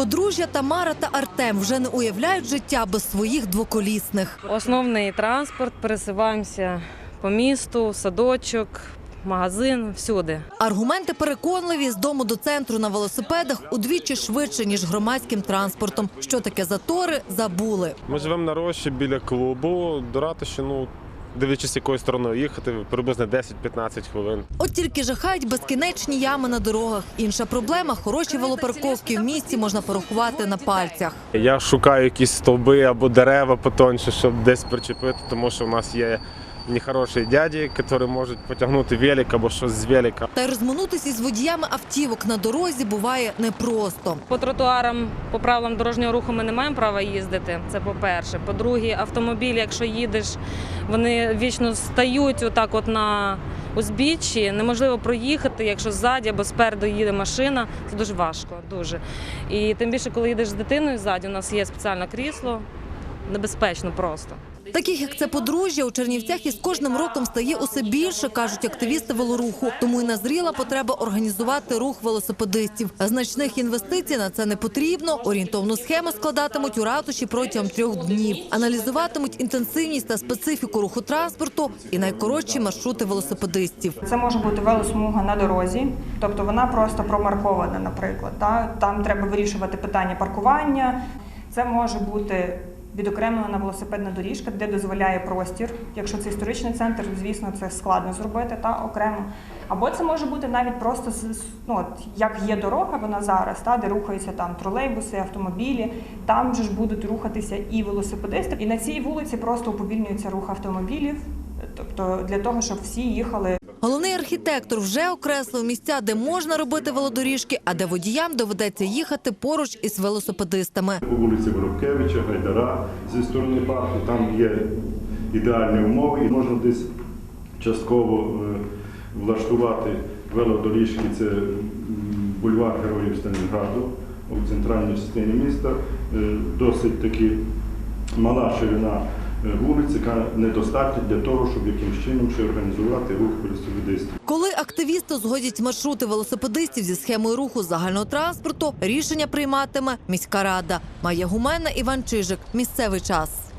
Подружжя Тамара та Артем вже не уявляють життя без своїх двоколісних. Основний транспорт, пересуваємося по місту, садочок, магазин, всюди. Аргументи переконливі з дому до центру на велосипедах удвічі швидше ніж громадським транспортом. Що таке затори, забули. Ми живемо на рощі біля клубу. До ратуші, ну, дивлячись, якою стороною їхати, приблизно 10-15 хвилин. От тільки жахають безкінечні ями на дорогах. Інша проблема хороші велопарковки в місті можна порахувати на пальцях. Я шукаю якісь стовби або дерева потоньше, щоб десь причепити, тому що в нас є нехороші дяді, які можуть потягнути велик або щось з велика. Та й розминутися із водіями автівок на дорозі буває непросто. По тротуарам, по правилам дорожнього руху ми не маємо права їздити. Це по-перше. По-друге, автомобілі, якщо їдеш, вони вічно стають отак от на узбіччі. Неможливо проїхати, якщо ззаді або спереду їде машина. Це дуже важко, дуже. І тим більше, коли їдеш з дитиною ззаді, у нас є спеціальне крісло. Небезпечно просто. Таких як це подружжя у Чернівцях із кожним роком стає усе більше, кажуть активісти велоруху. Тому й назріла потреба організувати рух велосипедистів. Значних інвестицій на це не потрібно. Орієнтовну схему складатимуть у ратуші протягом трьох днів. Аналізуватимуть інтенсивність та специфіку руху транспорту і найкоротші маршрути велосипедистів. Це може бути велосмуга на дорозі, тобто вона просто промаркована, наприклад. Там треба вирішувати питання паркування. Це може бути відокремлена велосипедна доріжка, де дозволяє простір. Якщо це історичний центр, звісно, це складно зробити та окремо. Або це може бути навіть просто ну, от, як є дорога, вона зараз, та, де рухаються там тролейбуси, автомобілі. Там же ж будуть рухатися і велосипедисти. І на цій вулиці просто уповільнюється рух автомобілів. Тобто для того, щоб всі їхали Головний архітектор вже окреслив місця, де можна робити велодоріжки, а де водіям доведеться їхати поруч із велосипедистами. По вулиці Воробкевича, Гайдара зі сторони парку, там є ідеальні умови, і можна десь частково е, влаштувати велодоріжки. Це бульвар Героїв Сталінграду у центральній частині міста. Е, Досить таки мала ширина вулиць, яка недостатня для того, щоб якимось чином ще організувати рух велосипедистів. Коли активісти згодять маршрути велосипедистів зі схемою руху загального транспорту, рішення прийматиме міська рада. Майя Гумена, Іван Чижик. Місцевий час.